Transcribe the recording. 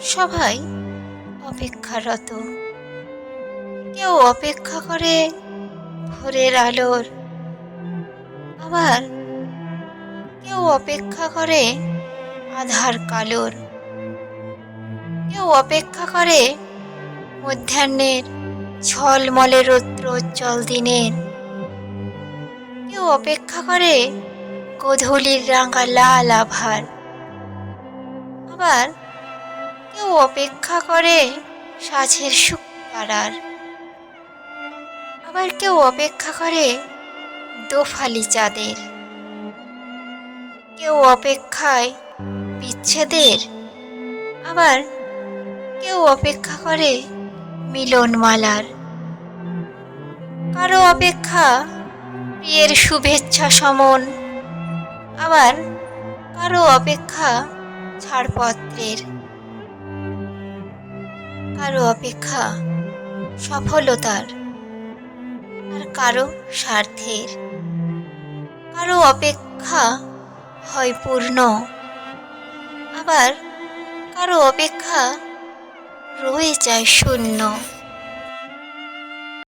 সবাই অপেক্ষারত। কেউ অপেক্ষা করে ভোরের আলোর আবার কেউ অপেক্ষা করে আধার কালোর। কেউ অপেক্ষা করে মধ্যাহ্নের ঝলমলে রৌদ্রোজ্জ্বল দিনের। কেউ অপেক্ষা করে গোধূলির রাঙা লাল আভার। আবার কেউ অপেক্ষা করে সাঝের সুখ পাড়ার। আবার কেউ অপেক্ষা করে দোফালি চাঁদের। কেউ অপেক্ষায় বিচ্ছেদের। আবার কেউ অপেক্ষা করে মিলনমালার। কারও অপেক্ষা প্রিয়ের শুভেচ্ছা সমন। আবার কারও অপেক্ষা ছাড়পত্রের কারও অপেক্ষা সফলতার আর কারও স্বার্থের। কারও অপেক্ষা হয় পূর্ণ, আবার কারও অপেক্ষা রয়ে যায় শূন্য।